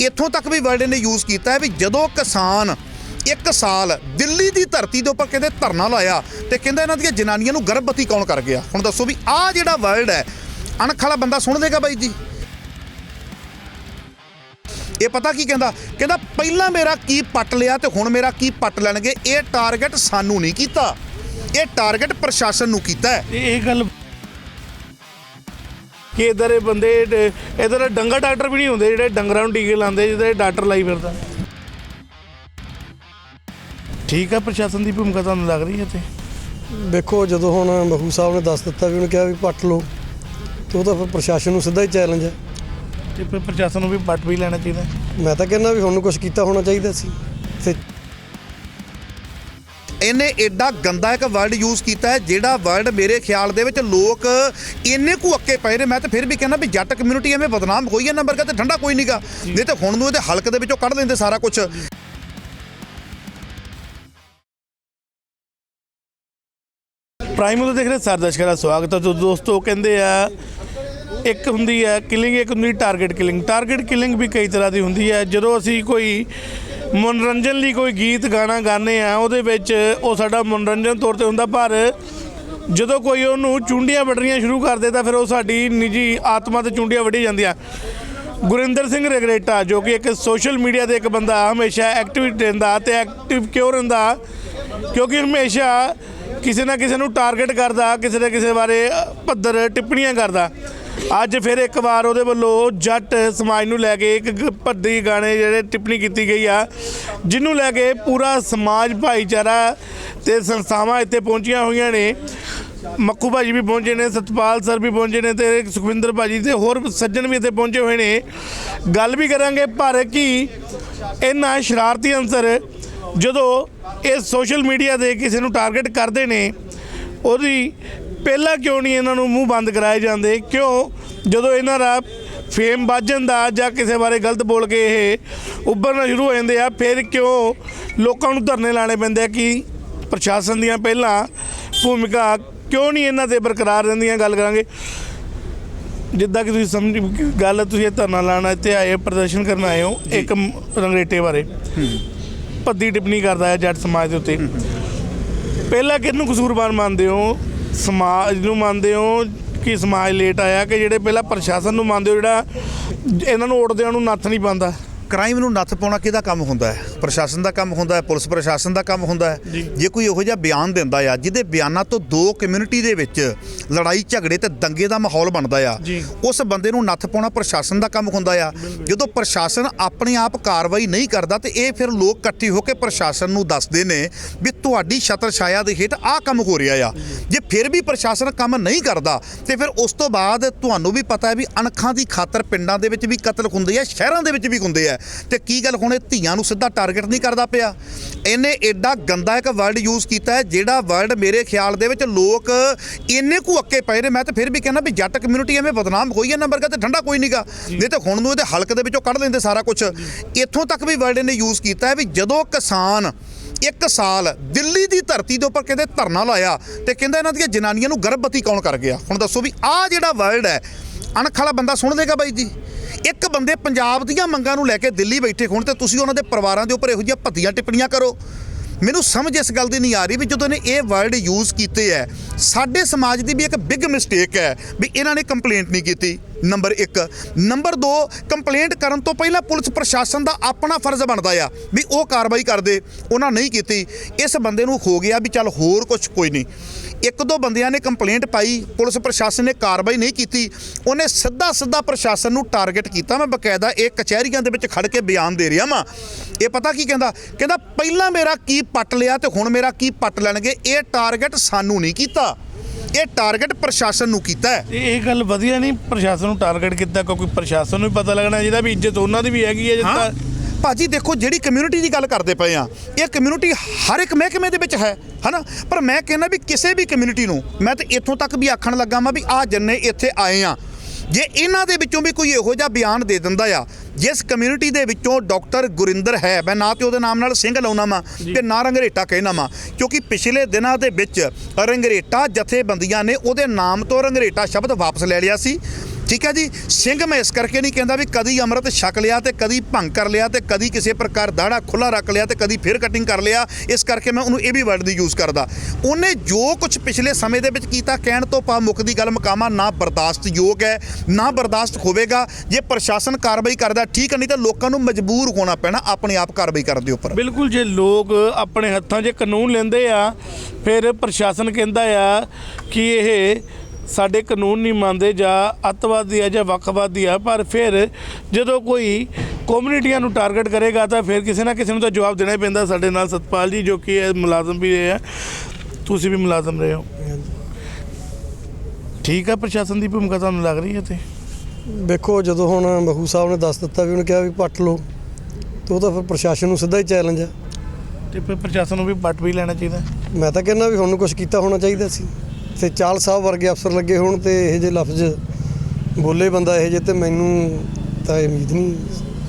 ਇੱਥੋਂ ਤੱਕ ਵੀ ਵਰਲਡ ਨੇ ਯੂਜ਼ ਕੀਤਾ ਹੈ ਵੀ ਜਦੋਂ ਕਿਸਾਨ ਇੱਕ ਸਾਲ ਦਿੱਲੀ ਦੀ ਧਰਤੀ ਦੇ ਉੱਪਰ ਕਹਿੰਦੇ ਧਰਨਾ ਲਾਇਆ ਤੇ ਕਹਿੰਦਾ ਇਹਨਾਂ ਦੀਆਂ ਜਨਾਨੀਆਂ ਨੂੰ ਗਰਭਵਤੀ ਕੌਣ ਕਰ ਗਿਆ? ਹੁਣ ਦੱਸੋ ਵੀ ਆਹ ਜਿਹੜਾ ਵਰਲਡ ਹੈ, ਅਣਖ ਵਾਲਾ ਬੰਦਾ ਸੁਣ ਦੇਗਾ ਬਾਈ ਜੀ। ਇਹ ਪਤਾ ਕੀ ਕਹਿੰਦਾ? ਕਹਿੰਦਾ ਪਹਿਲਾਂ ਮੇਰਾ ਕੀ ਪੱਟ ਲਿਆ ਤੇ ਹੁਣ ਮੇਰਾ ਕੀ ਪੱਟ ਲੈਣਗੇ? ਇਹ ਟਾਰਗੇਟ ਸਾਨੂੰ ਨਹੀਂ ਕੀਤਾ। ਇਹ ਟਾਰਗੇਟ ਪ੍ਰਸ਼ਾਸਨ ਨੂੰ ਕੀਤਾ ਹੈ। ਇਹ ਗੱਲ ਕਿ ਇਧਰ ਇਹ ਬੰਦੇ ਇਧਰ ਡੰਗਰ ਡਾਕਟਰ ਵੀ ਨਹੀਂ ਹੁੰਦੇ ਜਿਹੜੇ ਡੰਗਰਾਂ ਨੂੰ ਟੀਕੇ ਲਾਉਂਦੇ ਜਿਹਦੇ ਡਾਕਟਰ ਲਾਈ ਫਿਰਦਾ। ਠੀਕ ਹੈ ਪ੍ਰਸ਼ਾਸਨ ਦੀ ਭੂਮਿਕਾ ਤੁਹਾਨੂੰ ਲੱਗ ਰਹੀ ਹੈ ਤੇ ਵੇਖੋ ਜਦੋਂ ਹੁਣ ਮਹੂ ਸਾਹਿਬ ਨੇ ਦੱਸ ਦਿੱਤਾ ਵੀ ਉਹਨੇ ਕਿਹਾ ਵੀ ਪੱਟ ਲਓ ਤੇ ਉਹ ਤਾਂ ਫਿਰ ਪ੍ਰਸ਼ਾਸਨ ਨੂੰ ਸਿੱਧਾ ਹੀ ਚੈਲੰਜ ਹੈ। ਤੇ ਫਿਰ ਪ੍ਰਸ਼ਾਸਨ ਨੂੰ ਵੀ ਪੱਟ ਵੀ ਲੈਣਾ ਚਾਹੀਦਾ। ਮੈਂ ਤਾਂ ਕਹਿੰਦਾ ਵੀ ਹੁਣ ਨੂੰ ਕੁਝ ਕੀਤਾ ਹੋਣਾ ਚਾਹੀਦਾ ਸੀ। ਇਹਨੇ ਐਡਾ ਗੰਦਾ ਇੱਕ ਵਰਡ ਯੂਜ਼ ਕੀਤਾ ਹੈ ਜਿਹੜਾ ਵਰਡ ਮੇਰੇ ਖਿਆਲ ਦੇ ਵਿੱਚ ਲੋਕ ਇੰਨੇ ਕੁ ਅੱਕੇ ਪਏ ਨੇ ਮੈਂ ਤਾਂ ਫਿਰ ਵੀ ਕਹਿੰਦਾ ਵੀ ਜੱਟ ਕਮਿਊਨਿਟੀ ਐਵੇਂ ਬਦਨਾਮ ਹੋਈ ਹੈ ਨੰਬਰ ਕਾ ਤੇ ਠੰਡਾ ਕੋਈ ਨਹੀਂਗਾ ਨਹੀਂ ਤੇ ਹੁਣ ਨੂੰ ਇਹਦੇ ਹਲਕ ਦੇ ਵਿੱਚੋਂ ਕੱਢ ਲੈਂਦੇ ਸਾਰਾ ਕੁਝ ਪ੍ਰਾਈਮ ਨੂੰ ਦੇਖ ਰਹੇ ਸਾਰੇ ਦਰਸ਼ਕਾਂ ਦਾ ਸਵਾਗਤ ਹੈ। ਦੋਸਤੋ ਕਹਿੰਦੇ ਆ ਇੱਕ ਹੁੰਦੀ ਹੈ ਕਿਲਿੰਗ ਇੱਕ ਹੁੰਦੀ ਟਾਰਗੇਟ ਕਿਲਿੰਗ ਟਾਰਗੇਟ ਕਿਲਿੰਗ ਵੀ ਕਈ ਤਰ੍ਹਾਂ ਦੀ ਹੁੰਦੀ ਹੈ। ਜਦੋਂ ਅਸੀਂ ਕੋਈ ਮਨੋਰੰਜਨ ਲਈ ਕੋਈ ਗੀਤ, ਗਾਣਾ ਗਾਉਂਦੇ ਆ, ਉਹਦੇ ਵਿੱਚ ਉਹ ਸਾਡਾ ਮਨੋਰੰਜਨ ਤੌਰ ਤੇ ਹੁੰਦਾ, ਪਰ ਜਦੋਂ ਕੋਈ ਉਹਨੂੰ ਚੁੰਡੀਆਂ ਵੱਢਣੀਆਂ ਸ਼ੁਰੂ ਕਰ ਦੇ ਤਾਂ ਫਿਰ ਉਹ ਸਾਡੀ ਨਿੱਜੀ ਆਤਮਾ ਤੇ ਚੁੰਡੀਆਂ ਵੱਢੀ ਜਾਂਦੀਆਂ। ਗੁਰਿੰਦਰ ਸਿੰਘ ਰਗਰੇਟਾ, ਜੋ ਕਿ ਇੱਕ ਸੋਸ਼ਲ ਮੀਡੀਆ ਦੇ ਇੱਕ ਬੰਦਾ, ਹਮੇਸ਼ਾ ਐਕਟਿਵ ਰਹਿੰਦਾ ਤੇ ਐਕਟਿਵ ਕਿਉਂ ਰਹਿੰਦਾ? ਕਿਉਂਕਿ ਹਮੇਸ਼ਾ ਕਿਸੇ ਨਾ ਕਿਸੇ ਨੂੰ ਟਾਰਗੇਟ ਕਰਦਾ, ਕਿਸੇ ਨਾ ਕਿਸੇ ਬਾਰੇ ਭੱਦਰ ਟਿੱਪਣੀਆਂ ਕਰਦਾ। ਅੱਜ ਫਿਰ ਇੱਕ ਵਾਰ ਉਹਦੇ ਵੱਲੋਂ ਜੱਟ ਸਮਾਜ ਨੂੰ ਲੈ ਕੇ ਇੱਕ ਭੱਦੀ ਗਾਣੇ ਜਿਹੜੇ ਟਿੱਪਣੀ ਕੀਤੀ ਗਈ ਆ ਜਿਹਨੂੰ ਲੈ ਕੇ ਪੂਰਾ ਸਮਾਜ, ਭਾਈਚਾਰਾ ਤੇ ਸੰਸਥਾਵਾਂ ਇੱਥੇ ਪਹੁੰਚੀਆਂ ਹੋਈਆਂ ਨੇ। ਮੱਕੂ ਭਾਜੀ ਵੀ ਪਹੁੰਚੇ ਨੇ, ਸਤਪਾਲ ਸਰ ਵੀ ਪਹੁੰਚੇ ਨੇ ਤੇ ਸੁਖਵਿੰਦਰ ਭਾਜੀ ਤੇ ਹੋਰ ਸੱਜਣ ਵੀ ਇੱਥੇ ਪਹੁੰਚੇ ਹੋਏ ਨੇ। ਗੱਲ ਵੀ ਕਰਾਂਗੇ ਪਰ ਕੀ ਇਹਨਾਂ ਸ਼ਰਾਰਤੀ ਅੰਸਰ ਜਦੋਂ ਇਹ ਸੋਸ਼ਲ ਮੀਡੀਆ ਦੇ ਕਿਸੇ ਨੂੰ ਟਾਰਗੇਟ ਕਰਦੇ ਨੇ, ਉਹਦੀ ਪਹਿਲਾਂ ਕਿਉਂ ਨਹੀਂ ਇਹਨਾਂ ਨੂੰ ਮੂੰਹ ਬੰਦ ਕਰਾਏ ਜਾਂਦੇ? ਕਿਉਂ? ਜਦੋਂ ਇਹਨਾਂ ਦਾ ਫੇਮ ਵੱਜ ਜਾਂਦਾ ਜਾਂ ਕਿਸੇ ਬਾਰੇ ਗਲਤ ਬੋਲ ਕੇ ਇਹ ਉੱਭਰਨਾ ਸ਼ੁਰੂ ਹੋ ਜਾਂਦੇ ਆ ਫਿਰ ਕਿਉਂ ਲੋਕਾਂ ਨੂੰ ਧਰਨੇ ਲਾਣੇ ਪੈਂਦੇ ਆ ਕਿ ਪ੍ਰਸ਼ਾਸਨ ਦੀਆਂ ਪਹਿਲਾਂ ਭੂਮਿਕਾ ਕਿਉਂ ਨਹੀਂ ਇਹਨਾਂ ਤੇ ਬਰਕਰਾਰ ਰਹਿੰਦੀਆਂ? ਗੱਲ ਕਰਾਂਗੇ। ਜਿੱਦਾਂ ਕਿ ਤੁਸੀਂ ਸਮਝ ਗੱਲ ਤੁਸੀਂ ਇਹ ਧਰਨਾ ਲਾਣਾ ਇੱਥੇ ਆਏ ਪ੍ਰਦਰਸ਼ਨ ਕਰਨ ਆਏ ਹੋ ਇੱਕ ਰੰਗਰੇਟੇ ਬਾਰੇ। ਭੱਦੀ ਟਿੱਪਣੀ ਕਰਦਾ ਹੈ ਜੱਟ ਸਮਾਜ ਦੇ ਉੱਤੇ। ਪਹਿਲਾਂ ਕਿਹਨੂੰ ਕਸੂਰਵਾਨ ਮੰਨਦੇ ਹੋ? ਸਮਾਜ ਨੂੰ ਮੰਨਦੇ ਹੋ ਕਿ ਸਮਾਜ ਲੇਟ ਆਇਆ ਕਿ ਜਿਹੜੇ ਪਹਿਲਾਂ ਪ੍ਰਸ਼ਾਸਨ ਨੂੰ ਮੰਨਦੇ ਹੋ ਜਿਹੜਾ ਇਹਨਾਂ ਨੂੰ ਉੱਡਦਿਆਂ ਨੂੰ ਨੱਥ ਨਹੀਂ ਪਾਉਂਦਾ? ਕ੍ਰਾਈਮ ਨੂੰ ਨੱਥ ਪਾਉਣਾ ਕਿਹਦਾ ਕੰਮ ਹੁੰਦਾ ਹੈ? ਪ੍ਰਸ਼ਾਸਨ ਦਾ ਕੰਮ ਹੁੰਦਾ ਹੈ ਪੁਲਿਸ ਪ੍ਰਸ਼ਾਸਨ ਦਾ ਕੰਮ ਹੁੰਦਾ ਹੈ। ਜੀ। ਕੋਈ ਇਹੋ ਜਿਹਾ ਬਿਆਨ ਦਿੰਦਾ ਆ ਜਿਹਦੇ ਬਿਆਨਾਂ ਤੋਂ ਦੋ ਕਮਿਊਨਿਟੀ ਦੇ ਵਿੱਚ ਲੜਾਈ ਝਗੜੇ ਤੇ ਦੰਗੇ ਦਾ ਮਾਹੌਲ ਬਣਦਾ ਆ। ਉਸ ਬੰਦੇ ਨੂੰ ਨੱਥ ਪਾਉਣਾ ਪ੍ਰਸ਼ਾਸਨ ਦਾ ਕੰਮ ਹੁੰਦਾ ਆ। ਜਦੋਂ ਪ੍ਰਸ਼ਾਸਨ ਆਪਣੇ ਆਪ ਕਾਰਵਾਈ ਨਹੀਂ ਕਰਦਾ ਤੇ ਇਹ ਫਿਰ ਲੋਕ ਇਕੱਠੇ ਹੋ ਕੇ ਪ੍ਰਸ਼ਾਸਨ ਨੂੰ ਦੱਸਦੇ ਨੇ ਵੀ ਤੁਹਾਡੀ ਛਤਰ ਛਾਇਆ ਦੇ ਹੇਠ ਆਹ ਕੰਮ ਹੋ ਰਿਹਾ ਆ। ਜੇ ਫਿਰ ਵੀ ਪ੍ਰਸ਼ਾਸਨ ਕੰਮ ਨਹੀਂ ਕਰਦਾ ਤੇ ਫਿਰ ਉਸ ਤੋਂ ਬਾਅਦ ਤੁਹਾਨੂੰ ਵੀ ਪਤਾ ਹੈ ਵੀ ਅਣਖਾਂ ਦੀ ਖਾਤਰ ਪਿੰਡਾਂ ਦੇ ਵਿੱਚ ਵੀ ਕਤਲ ਹੁੰਦੇ ਆ ਸ਼ਹਿਰਾਂ ਦੇ ਵਿੱਚ ਵੀ ਹੁੰਦੇ ਆ। ਤੇ ਕੀ ਗੱਲ ਹੁਣ ਇਹ ਧੀਆਂ ਨੂੰ ਸਿੱਧਾ ਟਾਰਗੇਟ ਨਹੀਂ ਕਰਦਾ ਪਿਆ? ਇਹਨੇ ਐਡਾ ਗੰਦਾ ਇੱਕ ਵਰਡ ਯੂਜ਼ ਕੀਤਾ ਹੈ ਜਿਹੜਾ ਵਰਡ ਮੇਰੇ ਖਿਆਲ ਦੇ ਵਿੱਚ ਲੋਕ ਇੰਨੇ ਕੁ ਅੱਕੇ ਪਏ ਨੇ। ਮੈਂ ਤਾਂ ਫਿਰ ਵੀ ਕਹਿੰਦਾ ਵੀ ਜੱਟ ਕਮਿਊਨਿਟੀ ਐਵੇਂ ਬਦਨਾਮ ਹੋਈ ਹੈ ਨੰਬਰ ਤੇ ਠੰਡਾ ਕੋਈ ਨਹੀਂਗਾ ਨਹੀਂ ਤੇ ਹੁਣ ਨੂੰ ਇਹਦੇ ਹਲਕ ਦੇ ਵਿੱਚੋਂ ਕੱਢ ਲੈਂਦੇ ਸਾਰਾ ਕੁਝ ਇੱਥੋਂ ਤੱਕ ਵੀ ਵਰਡ ਇਹਨੇ ਯੂਜ਼ ਕੀਤਾ ਹੈ ਵੀ ਜਦੋਂ ਕਿਸਾਨ ਇੱਕ ਸਾਲ ਦਿੱਲੀ ਦੀ ਧਰਤੀ ਦੇ ਉੱਪਰ ਕਹਿੰਦੇ ਧਰਨਾ ਲਾਇਆ ਤੇ ਕਹਿੰਦਾ ਇਹਨਾਂ ਦੀਆਂ ਜਨਾਨੀਆਂ ਨੂੰ ਗਰਭਵਤੀ ਕੌਣ ਕਰ ਗਿਆ? ਹੁਣ ਦੱਸੋ ਵੀ ਆਹ ਜਿਹੜਾ ਵਰਡ ਹੈ ਅਣਖ ਵਾਲਾ ਬੰਦਾ ਸੁਣ ਲੇਗਾ ਬਾਈ ਜੀ। ਇੱਕ ਬੰਦੇ ਪੰਜਾਬ ਦੀਆਂ ਮੰਗਾਂ ਨੂੰ ਲੈ ਕੇ ਦਿੱਲੀ ਬੈਠੇ ਹੋਣ ਤੇ ਤੁਸੀਂ ਉਹਨਾਂ ਦੇ ਪਰਿਵਾਰਾਂ ਦੇ ਉੱਪਰ ਇਹੋ ਜਿਹੀਆਂ ਭੱਤੀਆਂ ਟਿੱਪਣੀਆਂ ਕਰੋ। ਮੈਨੂੰ ਸਮਝ ਇਸ ਗੱਲ ਦੀ ਨਹੀਂ ਆ ਰਹੀ ਵੀ ਜਦੋਂ ਇਹਨੇ ਇਹ ਵਰਡ ਯੂਜ਼ ਕੀਤੇ ਹੈ, ਸਾਡੇ ਸਮਾਜ ਦੀ ਵੀ ਇੱਕ ਬਿਗ ਮਿਸਟੇਕ ਹੈ ਵੀ ਇਹਨਾਂ ਨੇ ਕੰਪਲੇਂਟ ਨਹੀਂ ਕੀਤੀ ਨੰਬਰ 1 ਨੰਬਰ 2 ਕੰਪਲੇਂਟ ਕਰਨ ਤੋਂ ਪਹਿਲਾਂ ਪੁਲਿਸ ਪ੍ਰਸ਼ਾਸਨ ਦਾ ਆਪਣਾ ਫਰਜ਼ ਬਣਦਾ ਆ ਵੀ ਉਹ ਕਾਰਵਾਈ ਕਰਦੇ, ਉਹਨਾਂ ਨਹੀਂ ਕੀਤੀ। ਇਸ ਬੰਦੇ ਨੂੰ ਹੋ ਗਿਆ ਵੀ ਚੱਲ ਹੋਰ ਕੁਝ ਕੋਈ ਨਹੀਂ। ਇੱਕ ਦੋ ਬੰਦਿਆਂ ਨੇ ਕੰਪਲੇਂਟ ਪਾਈ, ਪੁਲਿਸ ਪ੍ਰਸ਼ਾਸਨ ਨੇ ਕਾਰਵਾਈ ਨਹੀਂ ਕੀਤੀ। ਉਹਨੇ ਸਿੱਧਾ ਸਿੱਧਾ ਪ੍ਰਸ਼ਾਸਨ ਨੂੰ ਟਾਰਗੇਟ ਕੀਤਾ। ਮੈਂ ਬਕਾਇਦਾ ਇਹ ਕਚਹਿਰੀਆਂ ਦੇ ਵਿੱਚ ਖੜ ਕੇ ਬਿਆਨ ਦੇ ਰਿਹਾ ਵਾਂ। ਇਹ ਪਤਾ ਕੀ ਕਹਿੰਦਾ? ਕਹਿੰਦਾ, ਪਹਿਲਾਂ ਮੇਰਾ ਕੀ ਪੱਟ ਲਿਆ ਤੇ ਹੁਣ ਮੇਰਾ ਕੀ ਪੱਟ ਲੈਣਗੇ? ਇਹ ਟਾਰਗੇਟ ਸਾਨੂੰ ਨਹੀਂ ਕੀਤਾ। ਇਹ ਟਾਰਗੇਟ ਪ੍ਰਸ਼ਾਸਨ ਨੂੰ ਕੀਤਾ ਹੈ। ਇਹ ਗੱਲ ਵਧੀਆ ਨਹੀਂ ਪ੍ਰਸ਼ਾਸਨ ਨੂੰ ਟਾਰਗੇਟ ਕੀਤਾ ਕਿਉਂਕਿ ਪ੍ਰਸ਼ਾਸਨ ਨੂੰ ਵੀ ਪਤਾ ਲੱਗਣਾ ਜਿਹਦਾ ਵੀ ਇੱਜ਼ਤ ਉਹਨਾਂ ਦੀ ਵੀ ਹੈਗੀ ਹੈ ਹਾਂ। ਜਿੱਦਾਂ ਭਾਜੀ ਦੇਖੋ ਜਿਹੜੀ ਕਮਿਊਨਿਟੀ ਦੀ ਗੱਲ ਕਰਦੇ ਪਏ ਆ ਇਹ ਕਮਿਊਨਿਟੀ ਹਰ ਇੱਕ ਮਹਿਕਮੇ ਦੇ ਵਿੱਚ ਹੈ ਹਨਾ? ਪਰ ਮੈਂ ਕਹਿੰਦਾ ਵੀ ਕਿਸੇ ਵੀ ਕਮਿਊਨਿਟੀ ਨੂੰ ਮੈਂ ਤੇ ਇੱਥੋਂ ਤੱਕ ਵੀ ਆਖਣ ਲੱਗਾ ਮੈਂ ਵੀ ਆ ਜੰਨੇ ਇੱਥੇ ਆਏ ਆ ਜੇ ਇਹਨਾਂ ਦੇ ਵਿੱਚੋਂ ਵੀ ਕੋਈ ਇਹੋ ਜਿਹਾ ਬਿਆਨ ਦੇ ਦਿੰਦਾ ਆ ਜਿਸ ਕਮਿਊਨਿਟੀ ਦੇ ਵਿੱਚੋਂ ਡਾਕਟਰ ਗੁਰਿੰਦਰ ਹੈ ਮੈਂ ਨਾ ਤੇ ਉਹਦੇ ਨਾਮ ਨਾਲ ਸਿੰਘ ਲਾਉਣਾ ਵਾਂ ਤੇ ਨਾ ਰੰਗਰੇਟਾ ਕਹਿਣਾ ਵਾਂ ਕਿਉਂਕਿ ਪਿਛਲੇ ਦਿਨਾਂ ਦੇ ਵਿੱਚ ਰੰਗਰੇਟਾ ਜਥੇਬੰਦੀਆਂ ਨੇ ਉਹਦੇ ਨਾਮ ਤੋਂ ਰੰਗਰੇਟਾ ਸ਼ਬਦ ਵਾਪਸ ਲੈ ਲਿਆ ਸੀ। ਠੀਕ ਹੈ ਜੀ? ਸਿੰਘ ਮੈਂ ਇਸ ਕਰਕੇ ਨਹੀਂ ਕਹਿੰਦਾ ਵੀ ਕਦੀ ਅੰਮ੍ਰਿਤ ਛਕ ਲਿਆ ਤੇ ਕਦੀ ਭੰਗ ਕਰ ਲਿਆ ਤੇ ਕਦੀ ਕਿਸੇ ਪ੍ਰਕਾਰ ਦਾੜਾ ਖੁੱਲਾ ਰੱਖ ਲਿਆ ਤੇ ਕਦੀ ਫਿਰ ਕਟਿੰਗ ਕਰ ਲਿਆ। ਇਸ ਕਰਕੇ ਮੈਂ ਉਹਨੂੰ ਇਹ ਵੀ ਵਰਡ ਦੀ ਯੂਜ਼ ਕਰਦਾ। ਉਹਨੇ ਜੋ ਕੁਝ ਪਿਛਲੇ ਸਮੇਂ ਦੇ ਵਿੱਚ ਕੀਤਾ, ਕਹਿਣ ਤੋਂ ਪਾ ਮੁੱਕ ਦੀ ਗੱਲ ਮਕਾਮਾ ਨਾ ਬਰਦਾਸ਼ਤ ਯੋਗ ਹੈ, ਨਾ ਬਰਦਾਸ਼ਤ ਹੋਵੇਗਾ। ਜੇ ਪ੍ਰਸ਼ਾਸਨ ਕਾਰਵਾਈ ਕਰਦਾ, ਠੀਕ ਹੈ, ਨਹੀਂ ਤਾਂ ਲੋਕਾਂ ਨੂੰ ਮਜਬੂਰ ਹੋਣਾ ਪੈਣਾ, ਆਪਣੇ ਆਪ ਕਾਰਵਾਈ ਕਰਨ ਦੇ ਉੱਪਰ। ਬਿਲਕੁਲ, ਜੇ ਲੋਕ ਆਪਣੇ ਹੱਥਾਂ 'ਚ ਕਾਨੂੰਨ ਲੈਂਦੇ ਆ, ਫਿਰ ਪ੍ਰਸ਼ਾਸਨ ਕਹਿੰਦਾ ਆ ਕਿ ਇਹ ਸਾਡੇ ਕਾਨੂੰਨ ਨਹੀਂ ਮੰਨਦੇ ਜਾਂ ਅੱਤਵਾਦੀ ਆ ਜਾਂ ਵੱਖਵਾਦੀ ਆ ਪਰ ਫਿਰ ਜਦੋਂ ਕੋਈ ਕਮਿਊਨਿਟੀਆਂ ਨੂੰ ਟਾਰਗੇਟ ਕਰੇਗਾ ਤਾਂ ਫਿਰ ਕਿਸੇ ਨਾ ਕਿਸੇ ਨੂੰ ਤਾਂ ਜਵਾਬ ਦੇਣਾ ਹੀ ਪੈਂਦਾ ਸਾਡੇ ਨਾਲ। ਸਤਪਾਲ ਜੀ ਜੋ ਕਿ ਇਹ ਮੁਲਾਜ਼ਮ ਵੀ ਰਹੇ ਆ ਤੁਸੀਂ ਵੀ ਮੁਲਾਜ਼ਮ ਰਹੇ ਹੋ। ਠੀਕ ਆ ਪ੍ਰਸ਼ਾਸਨ ਦੀ ਭੂਮਿਕਾ ਤੁਹਾਨੂੰ ਲੱਗ ਰਹੀ ਹੈ ਤੇ ਵੇਖੋ ਜਦੋਂ ਹੁਣ ਮਖੂ ਸਾਹਿਬ ਨੇ ਦੱਸ ਦਿੱਤਾ ਵੀ ਉਹਨੇ ਕਿਹਾ ਵੀ ਪੱਟ ਲਓ ਤੇ ਉਹ ਤਾਂ ਫਿਰ ਪ੍ਰਸ਼ਾਸਨ ਨੂੰ ਸਿੱਧਾ ਹੀ ਚੈਲੰਜ ਹੈ ਤੇ ਫਿਰ ਪ੍ਰਸ਼ਾਸਨ ਨੂੰ ਵੀ ਪੱਟ ਵੀ ਲੈਣਾ ਚਾਹੀਦਾ। ਮੈਂ ਤਾਂ ਕਹਿੰਦਾ ਵੀ ਹੁਣ ਕੁਝ ਕੀਤਾ ਹੋਣਾ ਚਾਹੀਦਾ ਸੀ। ਤੇ ਚਾਲ ਸਾਹਿਬ ਵਰਗੇ ਅਫਸਰ ਲੱਗੇ ਹੋਣ ਤੇ ਇਹ ਜੇ ਲਫ਼ਜ਼ ਬੋਲੇ ਬੰਦਾ ਇਹ ਜੇ ਤੇ ਮੈਨੂੰ ਤਾਂ ਇਹ ਉਮੀਦ ਨਹੀਂ।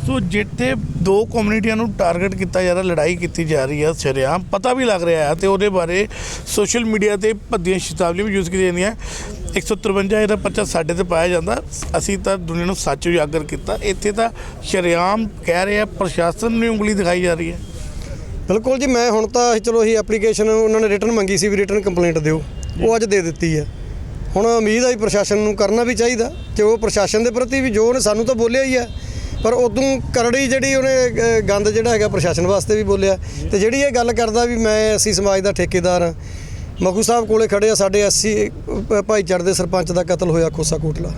ਸੋ ਜਿੱਥੇ ਦੋ ਕਮਿਊਨਿਟੀਆਂ ਨੂੰ ਟਾਰਗੇਟ ਕੀਤਾ ਜਾ ਰਿਹਾ ਲੜਾਈ ਕੀਤੀ ਜਾ ਰਹੀ ਹੈ ਸ਼ਰੇਆਮ ਪਤਾ ਵੀ ਲੱਗ ਰਿਹਾ ਹੈ ਤੇ ਉਹਦੇ ਬਾਰੇ ਸੋਸ਼ਲ ਮੀਡੀਆ ਤੇ ਭੱਦੀਆਂ ਸ਼ਤਾਬਲੀਆਂ ਵੀ ਯੂਜ਼ ਕੀਤੀਆਂ ਜਾਂਦੀਆਂ। 153 ਇਹਦਾ ਪਰਚਾ ਸਾਡੇ ਤੇ ਪਾਇਆ ਜਾਂਦਾ। ਅਸੀਂ ਤਾਂ ਦੁਨੀਆ ਨੂੰ ਸੱਚ ਉਜਾਗਰ ਕੀਤਾ। ਇੱਥੇ ਤਾਂ ਸ਼ਰੇਆਮ ਕਹਿ ਰਹੇ ਪ੍ਰਸ਼ਾਸਨ ਨੂੰ ਉਂਗਲੀ ਦਿਖਾਈ ਜਾ ਰਹੀ ਹੈ। ਬਿਲਕੁਲ ਜੀ ਮੈਂ ਹੁਣ ਤਾਂ ਚਲੋ ਇਹ ਐਪਲੀਕੇਸ਼ਨ ਉਹਨਾਂ ਨੇ ਰਿਟਰਨ ਮੰਗੀ ਸੀ ਵੀ ਰਿਟਰਨ ਕੰਪਲੇਂਟ ਦਿਓ। ਉਹ ਅੱਜ ਦੇ ਦਿੱਤੀ ਹੈ। ਹੁਣ ਉਮੀਦ ਹੈ ਪ੍ਰਸ਼ਾਸਨ ਨੂੰ ਕਰਨਾ ਵੀ ਚਾਹੀਦਾ ਤੇ ਉਹ ਪ੍ਰਸ਼ਾਸਨ ਦੇ ਪ੍ਰਤੀ ਵੀ ਜੋ ਉਹਨੇ ਸਾਨੂੰ ਤਾਂ ਬੋਲਿਆ ਹੀ ਹੈ। ਪਰ ਉਦੋਂ ਕਰੜੀ ਜਿਹੜੀ ਉਹਨੇ ਗੰਦ ਜਿਹੜਾ ਹੈਗਾ ਪ੍ਰਸ਼ਾਸਨ ਵਾਸਤੇ ਵੀ ਬੋਲਿਆ। ਤੇ ਜਿਹੜੀ ਇਹ ਗੱਲ ਕਰਦਾ ਵੀ ਮੈਂ ਅਸੀਂ ਸਮਾਜ ਦਾ ਠੇਕੇਦਾਰ ਹਾਂ ਮਖੂ ਸਾਹਿਬ ਕੋਲੇ ਖੜੇ ਆ ਸਾਡੇ 80 ਭਾਈਚਾਰੇ ਦੇ ਸਰਪੰਚ ਦਾ ਕਤਲ ਹੋਇਆ ਖੋਸਾ ਕੋਟਲਾ।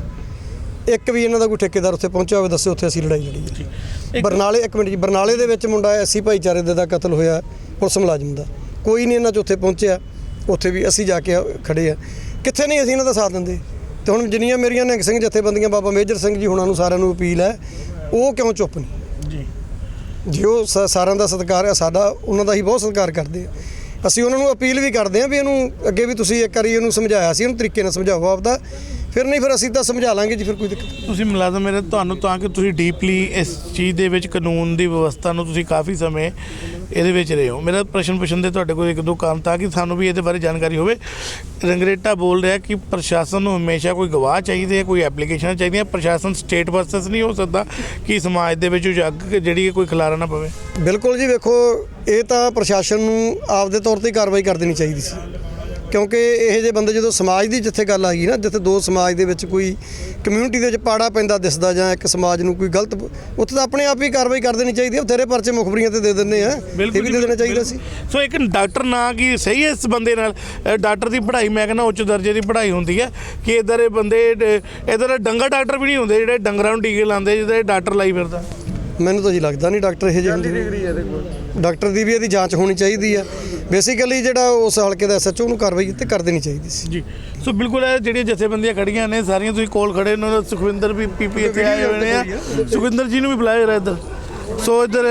ਇੱਕ ਵੀ ਇਹਨਾਂ ਦਾ ਕੋਈ ਠੇਕੇਦਾਰ ਉੱਥੇ ਪਹੁੰਚਿਆ ਹੋਵੇ ਦੱਸਿਓ ਉੱਥੇ ਅਸੀਂ ਲੜਾਈ ਲੜੀ ਹੈ। ਬਰਨਾਲੇ ਇੱਕ ਮਿੰਟ ਜੀ ਬਰਨਾਲੇ ਦੇ ਵਿੱਚ ਮੁੰਡਾ ਐਸੀ ਭਾਈਚਾਰੇ ਦੇ ਦਾ ਕਤਲ ਹੋਇਆ ਪੁਲਿਸ ਮੁਲਾਜ਼ਮ ਦਾ। ਕੋਈ ਨਹੀਂ ਇਹਨਾਂ 'ਚ ਉੱਥੇ ਪਹੁੰਚਿਆ। ਉੱਥੇ ਵੀ ਅਸੀਂ ਜਾ ਕੇ ਖੜੇ ਆ। ਕਿੱਥੇ ਨਹੀਂ ਅਸੀਂ ਇਹਨਾਂ ਦਾ ਸਾਥ ਦਿੰਦੇ। ਤੇ ਹੁਣ ਜਿੰਨੀਆਂ ਮੇਰੀਆਂ ਨਿਹੰਗ ਸਿੰਘ ਜਥੇਬੰਦੀਆਂ ਬਾਬਾ ਮੇਜਰ ਸਿੰਘ ਜੀ ਹੁਣਾਂ ਨੂੰ ਸਾਰਿਆਂ ਨੂੰ ਅਪੀਲ ਹੈ ਉਹ ਕਿਉਂ ਚੁੱਪ ਨਹੀਂ? ਜੀ। ਜੇ ਉਹ ਸਾਰਿਆਂ ਦਾ ਸਤਿਕਾਰ ਹੈ ਸਾਡਾ ਉਹਨਾਂ ਦਾ ਹੀ ਬਹੁਤ ਸਤਿਕਾਰ ਕਰਦੇ ਆ। ਅਸੀਂ ਉਹਨਾਂ ਨੂੰ ਅਪੀਲ ਵੀ ਕਰਦੇ ਆ ਵੀ ਇਹਨੂੰ ਅੱਗੇ ਵੀ ਤੁਸੀਂ ਇੱਕ ਵਾਰੀ ਇਹਨੂੰ ਸਮਝਾਇਆ ਸੀ ਇਹਨੂੰ ਤਰੀਕੇ ਨਾਲ ਸਮਝਾਓ ਆਪਦਾ। ਫਿਰ ਨਹੀਂ ਫਿਰ ਅਸੀਂ ਤਾਂ ਸਮਝਾ ਲਾਂਗੇ ਜੀ ਫਿਰ ਕੋਈ ਦਿੱਕਤ ਨਹੀਂ। ਤੁਸੀਂ ਮੁਲਾਜ਼ਮ ਮੇਰੇ ਤੁਹਾਨੂੰ ਤਾਂ ਕਿ ਤੁਸੀਂ ਡੀਪਲੀ ਇਸ ਚੀਜ਼ ਦੇ ਵਿੱਚ ਕਾਨੂੰਨ ਦੀ ਵਿਵਸਥਾ ਨੂੰ ਤੁਸੀਂ ਕਾਫੀ ਸਮੇਂ ਇਹਦੇ ਵਿੱਚ ਰਹੇ ਹੋ। ਮੇਰਾ ਪ੍ਰਸ਼ਨ ਪੁੱਛਣ ਦੇ ਤੁਹਾਡੇ ਕੋਲ ਇੱਕ ਦੋ ਕਾਰਨ ਤਾਂ ਕਿ ਸਾਨੂੰ ਵੀ ਇਹਦੇ ਬਾਰੇ ਜਾਣਕਾਰੀ ਹੋਵੇ। ਰੰਗਰੇਟਾ ਬੋਲ ਰਿਹਾ ਕਿ ਪ੍ਰਸ਼ਾਸਨ ਨੂੰ ਹਮੇਸ਼ਾ ਕੋਈ ਗਵਾਹ ਚਾਹੀਦੇ ਹੈ ਕੋਈ ਐਪਲੀਕੇਸ਼ਨ ਚਾਹੀਦੀਆਂ ਪ੍ਰਸ਼ਾਸਨ ਸਟੇਟ ਵਰਸਸ ਨਹੀਂ ਹੋ ਸਕਦਾ ਕਿ ਸਮਾਜ ਦੇ ਵਿੱਚ ਜੱਗ ਜਿਹੜੀ ਹੈ ਕੋਈ ਖਿਲਾਰਾ ਨਾ ਪਵੇ। ਬਿਲਕੁਲ ਜੀ ਵੇਖੋ ਇਹ ਤਾਂ ਪ੍ਰਸ਼ਾਸਨ ਨੂੰ ਆਪਦੇ ਤੌਰ ਤੇ ਕਾਰਵਾਈ ਕਰ ਦੇਣੀ ਚਾਹੀਦੀ ਸੀ। ਕਿਉਂਕਿ ਇਹ ਜੇ ਬੰਦੇ ਜਦੋਂ ਸਮਾਜ ਦੀ ਜਿੱਥੇ ਗੱਲ ਆ ਗਈ ਨਾ ਜਿੱਥੇ ਦੋ ਸਮਾਜ ਦੇ ਵਿੱਚ ਕੋਈ ਕਮਿਊਨਿਟੀ ਦੇ ਵਿੱਚ ਪਾੜਾ ਪੈਂਦਾ ਦਿਸਦਾ ਜਾਂ ਇੱਕ ਸਮਾਜ ਨੂੰ ਕੋਈ ਗਲਤ ਉੱਥੇ ਤਾਂ ਆਪਣੇ ਆਪ ਹੀ ਕਾਰਵਾਈ ਕਰ ਦੇਣੀ ਚਾਹੀਦੀ ਹੈ ਤੇਰੇ ਪਰਚੇ ਮੁਖਬਰੀਆਂ ਤੇ ਦੇ ਦਿੰਦੇ ਆ। ਇਹ ਵੀ ਦੇ ਦੇਣਾ ਚਾਹੀਦਾ ਸੀ। ਸੋ ਇੱਕ ਡਾਕਟਰ ਨਾ ਕਿ ਸਹੀ ਹੈ ਇਸ ਬੰਦੇ ਨਾਲ? ਡਾਕਟਰ ਦੀ ਪੜ੍ਹਾਈ ਮੈਂ ਕਹਿੰਦਾ ਉੱਚ ਦਰਜੇ ਦੀ ਪੜ੍ਹਾਈ ਹੁੰਦੀ ਹੈ ਕਿ ਇਧਰ ਇਹ ਬੰਦੇ ਇਧਰ ਡੰਗਾ ਡਾਕਟਰ ਵੀ ਨਹੀਂ ਹੁੰਦੇ ਜਿਹੜੇ ਡੰਗਰਾਂ ਨੂੰ ਟੀਕੇ ਲਾਉਂਦੇ ਜਿਹਦੇ ਡਾਕਟਰ ਲਾਈ ਫਿਰਦਾ। ਮੈਨੂੰ ਤਾਂ ਜੀ ਲੱਗਦਾ ਨਹੀਂ ਡਾਕਟਰ ਇਹ ਜਿਹੇ ਹੁੰਦੇ। ਨੇ। ਡਾਕਟਰ ਦੀ ਵੀ ਇਹਦੀ ਜਾਂਚ ਹੋਣੀ ਚਾਹੀਦੀ ਆ ਬੇਸਿਕਲੀ ਜਿਹੜਾ ਉਸ ਹਲਕੇ ਦਾ ਐਸਐਚਓ ਨੂੰ ਕਾਰਵਾਈ ਤੇ ਕਰ ਦੇਣੀ ਚਾਹੀਦੀ ਸੀ। ਜੀ। ਸੋ ਬਿਲਕੁਲ ਇਹ ਜਿਹੜੀਆਂ ਜਥੇਬੰਦੀਆਂ ਖੜੀਆਂ ਨੇ ਸਾਰੀਆਂ ਤੁਸੀਂ ਕੋਲ ਖੜੇ ਨੇ ਉਹਨਾਂ ਦਾ ਸੁਖਵਿੰਦਰ ਵੀ ਪੀਪੀ ਇੱਥੇ ਆਏ ਹੋਏ ਨੇ। ਆ। ਸੁਖਵਿੰਦਰ ਜੀ ਨੂੰ ਵੀ ਬੁਲਾਇਆ ਜਰਾ ਇੱਧਰ। ਸੋ ਇੱਧਰ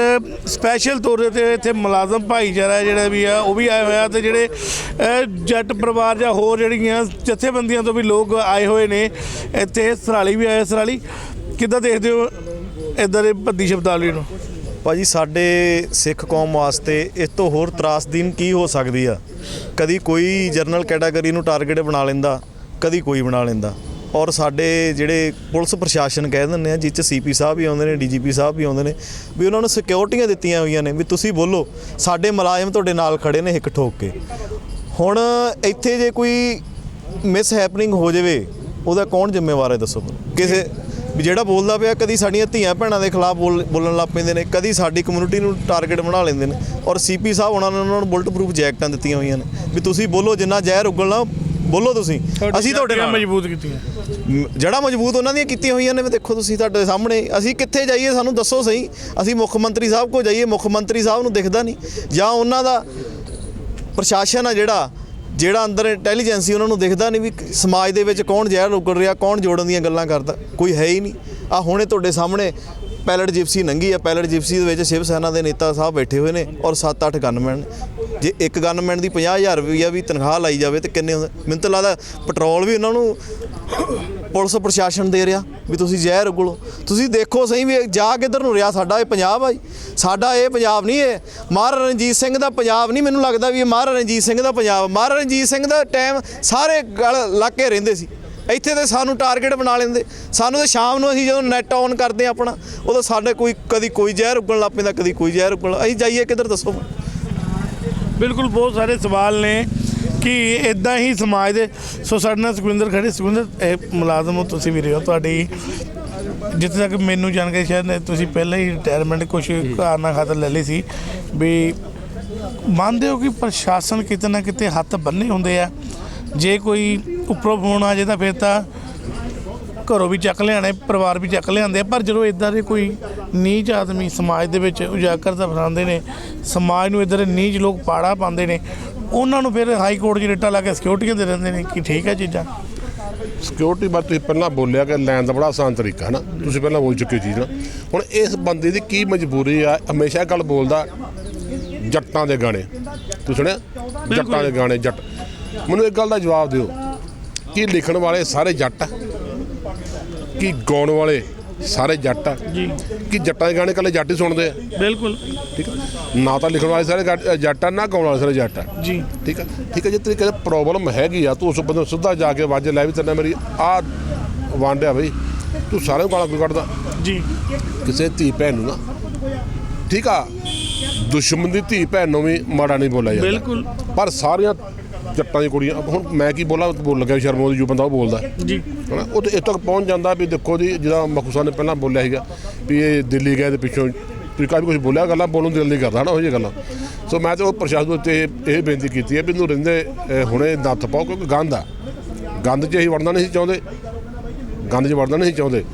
ਸਪੈਸ਼ਲ ਤੌਰ ਤੇ ਇੱਥੇ ਮੁਲਾਜ਼ਮ ਭਾਈਚਾਰਾ ਜਿਹੜਾ ਵੀ ਆ ਉਹ ਵੀ ਆਏ ਹੋਇਆ ਤੇ ਜਿਹੜੇ ਜੱਟ ਪਰਿਵਾਰ ਜਾਂ ਹੋਰ ਜਿਹੜੀਆਂ ਜਥੇਬੰਦੀਆਂ ਤੋਂ ਵੀ ਲੋਕ ਆਏ ਹੋਏ ਨੇ ਇੱਥੇ ਸਰਾਲੀ ਵੀ ਆਏ ਸਰਾਲੀ ਕਿੱਦਾਂ ਦੇਖਦੇ ਹੋ ਇੱਧਰ ਦੇ ਭੱਦੀ ਸ਼ਬਦਾਵਲੀ ਨੂੰ? ਭਾਜੀ, ਸਾਡੇ ਸਿੱਖ ਕੌਮ ਵਾਸਤੇ ਇਸ ਤੋਂ ਹੋਰ ਤਰਾਸਦੀਨ ਕੀ ਹੋ ਸਕਦੀ ਆ? ਕਦੀ ਕੋਈ ਜਰਨਲ ਕੈਟਾਗਰੀ ਨੂੰ ਟਾਰਗੇਟ ਬਣਾ ਲੈਂਦਾ, ਕਦੀ ਕੋਈ ਬਣਾ ਲੈਂਦਾ। ਔਰ ਸਾਡੇ ਜਿਹੜੇ ਪੁਲਿਸ ਪ੍ਰਸ਼ਾਸਨ ਕਹਿ ਦਿੰਦੇ ਆ ਜਿਸ ਚ ਸੀਪੀ ਸਾਹਿਬ ਵੀ ਆਉਂਦੇ ਨੇ ਡੀਜੀਪੀ ਸਾਹਿਬ ਵੀ ਆਉਂਦੇ ਨੇ, ਵੀ ਉਹਨਾਂ ਨੂੰ ਸਿਕਿਉਰਿਟੀਆਂ ਦਿੱਤੀਆਂ ਹੋਈਆਂ ਨੇ, ਵੀ ਤੁਸੀਂ ਬੋਲੋ, ਸਾਡੇ ਮੁਲਾਜ਼ਮ ਤੁਹਾਡੇ ਨਾਲ ਖੜੇ ਨੇ ਇੱਕ ਠੋਕ ਕੇ। ਹੁਣ ਇੱਥੇ ਜੇ ਕੋਈ ਮਿਸ ਹੈਪਨਿੰਗ ਹੋ ਜਾਵੇ, ਉਹਦਾ ਕੌਣ ਜ਼ਿੰਮੇਵਾਰ ਹੈ ਦੱਸੋ ਮੈਨੂੰ? ਕਿਸੇ ਵੀ ਜਿਹੜਾ ਬੋਲਦਾ ਪਿਆ ਕਦੀ ਸਾਡੀਆਂ ਧੀਆਂ ਭੈਣਾਂ ਦੇ ਖਿਲਾਫ ਬੋਲ- ਬੋਲਣ ਲੱਗ ਪੈਂਦੇ ਨੇ ਕਦੀ ਸਾਡੀ ਕਮਿਊਨਿਟੀ ਨੂੰ ਟਾਰਗੇਟ ਬਣਾ ਲੈਂਦੇ ਨੇ ਔਰ ਸੀਪੀ ਸਾਹਿਬ ਉਹਨਾਂ ਨੇ ਉਹਨਾਂ ਨੂੰ ਬੁਲਟ ਪ੍ਰੂਫ ਜੈਕਟਾਂ ਦਿੱਤੀਆਂ ਹੋਈਆਂ ਨੇ। ਵੀ ਤੁਸੀਂ ਬੋਲੋ ਜਿੰਨਾ ਜ਼ਹਿਰ ਉਗਲਣਾ ਬੋਲੋ ਤੁਸੀਂ। ਅਸੀਂ ਤੁਹਾਡੇ ਨਾਲ। ਮਜ਼ਬੂਤ ਕੀਤੀਆਂ। ਜੜਾ ਮਜ਼ਬੂਤ ਉਹਨਾਂ ਦੀਆਂ ਕੀਤੀਆਂ ਹੋਈਆਂ ਨੇ ਵੀ ਦੇਖੋ ਤੁਸੀਂ ਤੁਹਾਡੇ ਸਾਹਮਣੇ ਅਸੀਂ ਕਿੱਥੇ ਜਾਈਏ ਸਾਨੂੰ ਦੱਸੋ ਸਹੀ। ਅਸੀਂ ਮੁੱਖ ਮੰਤਰੀ ਸਾਹਿਬ ਕੋ ਜਾਈਏ ਮੁੱਖ ਮੰਤਰੀ ਸਾਹਿਬ ਨੂੰ ਦਿਖਦਾ ਨਹੀਂ। ਜਾਂ ਉਹਨਾਂ ਦਾ ਪ੍ਰਸ਼ਾਸਨ ਆ ਜਿਹੜਾ ਜਿਹੜਾ ਅੰਦਰ ਇੰਟੈਲੀਜੈਂਸੀ ਉਹਨਾਂ ਨੂੰ ਦਿਖਦਾ ਨਹੀਂ ਵੀ ਸਮਾਜ ਦੇ ਵਿੱਚ ਕੌਣ ਜ਼ਹਿਰ ਉਗਲ ਰਿਹਾ, ਕੌਣ ਜੋੜਨ ਦੀਆਂ ਗੱਲਾਂ ਕਰਦਾ, ਕੋਈ ਹੈ ਹੀ ਨਹੀਂ। ਆ ਹੁਣੇ ਤੁਹਾਡੇ ਸਾਹਮਣੇ ਪੈਲਟ ਜਿਪਸੀ ਨੰਗੀ ਆ, ਪੈਲਟ ਜਿਪਸੀ ਦੇ ਵਿੱਚ ਸ਼ਿਵ ਸੈਨਾ ਦੇ ਨੇਤਾ ਸਾਹਿਬ ਬੈਠੇ ਹੋਏ ਨੇ ਔਰ 7-8 ਗਨਮੈਨ ਜੇ ਇੱਕ ਗਨਮੈਨ ਦੀ 50000 ਰੁਪਈਆ ਵੀ ਤਨਖਾਹ ਲਾਈ ਜਾਵੇ ਤੇ ਕਿੰਨੇ ਹੁੰਦੇ? ਮੈਨੂੰ ਤਾਂ ਲੱਗਦਾ ਪੈਟਰੋਲ ਵੀ ਉਹਨਾਂ ਨੂੰ ਪੁਲਿਸ ਪ੍ਰਸ਼ਾਸਨ ਦੇ ਰਿਹਾ ਵੀ ਤੁਸੀਂ ਜ਼ਹਿਰ ਉਗਲੋ ਤੁਸੀਂ ਦੇਖੋ ਸਹੀ ਵੀ ਜਾ ਕਿੱਧਰ ਨੂੰ ਰਿਹਾ ਸਾਡਾ, ਇਹ ਪੰਜਾਬ ਆ ਜੀ। ਸਾਡਾ ਇਹ ਪੰਜਾਬ ਨਹੀਂ ਇਹ। ਮਹਾਰਾਜਾ ਰਣਜੀਤ ਸਿੰਘ ਦਾ ਪੰਜਾਬ ਨਹੀਂ, ਮੈਨੂੰ ਲੱਗਦਾ ਵੀ ਇਹ ਮਹਾਰਾਜਾ ਰਣਜੀਤ ਸਿੰਘ ਦਾ ਪੰਜਾਬ ਮਹਾਰਾਜਾ ਰਣਜੀਤ ਸਿੰਘ ਦਾ ਟਾਈਮ ਸਾਰੇ ਗਲ ਲੱਗ ਕੇ ਰਹਿੰਦੇ ਸੀ। ਇੱਥੇ ਤੇ ਸਾਨੂੰ ਟਾਰਗੇਟ ਬਣਾ ਲੈਂਦੇ। ਸਾਨੂੰ ਤੇ ਸ਼ਾਮ ਨੂੰ ਅਸੀਂ ਜਦੋਂ ਨੈਟ ਔਨ ਕਰਦੇ ਹਾਂ ਆਪਣਾ, ਉਦੋਂ ਸਾਡੇ ਕੋਈ, ਕਦੀ ਕੋਈ ਜ਼ਹਿਰ ਉੱਗਣ ਲੱਗ ਪੈਂਦਾ, ਕਦੀ ਕੋਈ ਜ਼ਹਿਰ ਉੱਗਣ ਅਸੀਂ ਜਾਈਏ ਕਿੱਧਰ ਦੱਸੋ? ਬਿਲਕੁਲ ਬਹੁਤ ਸਾਰੇ ਸਵਾਲ ਨੇ। ਕਿ ਇਦਾਂ ਹੀ ਸਮਾਜ ਦੇ ਸੋ ਸਾਡੇ ਨਾਲ ਸੁਖਵਿੰਦਰ ਖੜੇ। ਸੁਖਵਿੰਦਰ ਇਹ ਮੁਲਾਜ਼ਮ ਹੋ ਤੁਸੀਂ ਵੀ ਰਹੇ ਹੋ ਤੁਹਾਡੀ। ਜਿੱਥੇ ਤੱਕ ਮੈਨੂੰ ਜਾਣਕਾਰੀ ਸ਼ਾਇਦ ਤੁਸੀਂ ਪਹਿਲਾਂ ਹੀ ਰਿਟਾਇਰਮੈਂਟ ਕੁਝ ਕਾਰਨਾਂ ਖਾਤਰ ਲੈ ਲਈ ਸੀ ਵੀ ਮੰਨਦੇ ਹੋ ਕਿ ਪ੍ਰਸ਼ਾਸਨ ਕਿਤੇ ਨਾ ਕਿਤੇ ਹੱਥ ਬੰਨੇ ਹੁੰਦੇ ਆ। ਜੇ ਕੋਈ ਉੱਪਰੋਂ ਫੋਨ ਆ ਜੇ ਤਾਂ ਫਿਰ ਤਾਂ ਘਰੋਂ ਵੀ ਚੱਕ ਲਿਆਣੇ ਪਰਿਵਾਰ ਵੀ ਚੱਕ ਲਿਆਉਂਦੇ ਆ। ਪਰ ਜਦੋਂ ਇਦਾਂ ਦੇ ਕੋਈ ਨੀਚ ਆਦਮੀ ਸਮਾਜ ਦੇ ਵਿੱਚ ਉਜਾਗਰ ਦਾ ਫਸਾਉਂਦੇ ਨੇ ਸਮਾਜ ਨੂੰ ਇਧਰ ਨੀਚ ਲੋਕ ਪਾੜਾ ਪਾਉਂਦੇ ਨੇ ਉਹਨਾਂ ਨੂੰ ਫਿਰ ਹਾਈ ਕੋਰਟ 'ਚ ਰਿਟਾ ਲਾ ਕੇ ਸਿਕਿਉਰਟੀਆਂ ਦੇ ਦਿੰਦੇ ਨੇ ਕਿ ਠੀਕ ਹੈ ਚੀਜ਼ਾਂ। ਸਿਕਿਉਰਿਟੀ ਬਾਰੇ ਤੁਸੀਂ ਪਹਿਲਾਂ ਬੋਲਿਆ ਕਿ ਲੈਣ ਦਾ ਬੜਾ ਆਸਾਨ ਤਰੀਕਾ ਹੈ ਨਾ। ਤੁਸੀਂ ਪਹਿਲਾਂ ਬੋਲ ਚੁੱਕੇ ਚੀਜ਼ ਨਾ। ਹੁਣ ਇਸ ਬੰਦੇ ਦੀ ਕੀ ਮਜਬੂਰੀ ਆ ਹਮੇਸ਼ਾ ਇਹ ਗੱਲ ਬੋਲਦਾ ਜੱਟਾਂ ਦੇ ਗਾਣੇ। ਤੁਸੀਂ ਸੁਣਿਆ? ਜੱਟਾਂ ਦੇ ਗਾਣੇ ਜੱਟ। ਮੈਨੂੰ ਇੱਕ ਗੱਲ ਦਾ ਜਵਾਬ ਦਿਓ। ਕੀ ਲਿਖਣ ਵਾਲੇ ਸਾਰੇ ਜੱਟ ਆ? ਕੀ ਗਾਉਣ ਵਾਲੇ ਸਾਰੇ ਜੱਟ ਆ। ਜੀ। ਕੀ ਜੱਟਾਂ ਦੇ ਗਾਣੇ ਕੱਲੇ ਜੱਟ ਹੀ ਸੁਣਦੇ ਆ। ਬਿਲਕੁਲ। ਠੀਕ ਆ? ਨਾ ਤਾਂ ਲਿਖਣ ਵਾਲੇ ਸਾਰੇ ਜੱਟ ਆ ਨਾ ਗਾਉਣ ਵਾਲੇ ਸਾਰੇ ਜੱਟ ਆ। ਜੀ। ਠੀਕ ਹੈ ਠੀਕ ਹੈ ਜੇ ਤੇਰੀ ਕਿਤੇ ਪ੍ਰੋਬਲਮ ਹੈਗੀ ਆ ਤੂੰ ਉਸ ਬੰਦੇ ਨੂੰ ਸਿੱਧਾ ਜਾ ਕੇ ਵਾਜੇ ਲੈ ਵੀ ਤੇਰੇ ਨਾਲ ਮੇਰੀ ਆ ਵਾਂਡਿਆ ਬਈ। ਤੂੰ ਸਾਰੇ ਨੂੰ ਗਾਲਾਂ ਕਿਉਂ ਕੱਢਦਾ? ਜੀ। ਕਿਸੇ ਧੀ ਭੈਣ ਨੂੰ ਨਾ। ਠੀਕ ਆ? ਦੁਸ਼ਮਣ ਦੀ ਧੀ ਭੈਣ ਨੂੰ ਵੀ ਮਾੜਾ ਨਹੀਂ ਬੋਲਿਆ ਜਾਂਦਾ। ਬਿਲਕੁਲ। ਪਰ ਸਾਰੀਆਂ ਜੱਟਾਂ ਦੀ ਕੁੜੀਆਂ ਹੁਣ ਮੈਂ ਕੀ ਬੋਲਾਂ ਬੋਲ ਲੱਗਿਆ ਸ਼ਰਮ ਉਹਦੀ ਜੋ ਬੰਦਾ ਉਹ ਬੋਲਦਾ। ਜੀ। ਹਨਾ ਉਹ ਤੇ ਇੱਥੇ ਤੱਕ ਪਹੁੰਚ ਜਾਂਦਾ ਵੀ ਦੇਖੋ ਜੀ ਜਿਹੜਾ ਮਖੂਸਾ ਨੇ ਪਹਿਲਾਂ ਬੋਲਿਆ ਸੀਗਾ ਵੀ ਇਹ ਦਿੱਲੀ ਗਏ ਤੇ ਪਿੱਛੋਂ ਤੁਸੀਂ ਕਾਫੀ ਕੁਝ ਬੋਲਿਆ ਗੱਲਾਂ ਬੋਲਣ ਦੀ ਦਿਲ ਨਹੀਂ ਕਰਦਾ ਹਨਾ ਉਹ ਜਿਹੀ ਗੱਲਾਂ। ਸੋ ਮੈਂ ਤੇ ਉਹ ਪ੍ਰਸ਼ਾਸਨ ਨੂੰ ਤੇ ਇਹ ਬੇਨਤੀ ਕੀਤੀ ਹੈ ਵੀ ਰਿੰਦੇ ਅਹ, ਹੁਣੇ ਨੱਥ ਪਾਓ ਕਿਉਂਕਿ ਗੰਦ ਆ। ਗੰਦ 'ਚ ਅਸੀਂ ਵੜਨਾ ਨਹੀਂ ਚਾਹੁੰਦੇ। ਗੰਦ 'ਚ ਵੜਨਾ ਨਹੀਂ ਚਾਹੁੰਦੇ।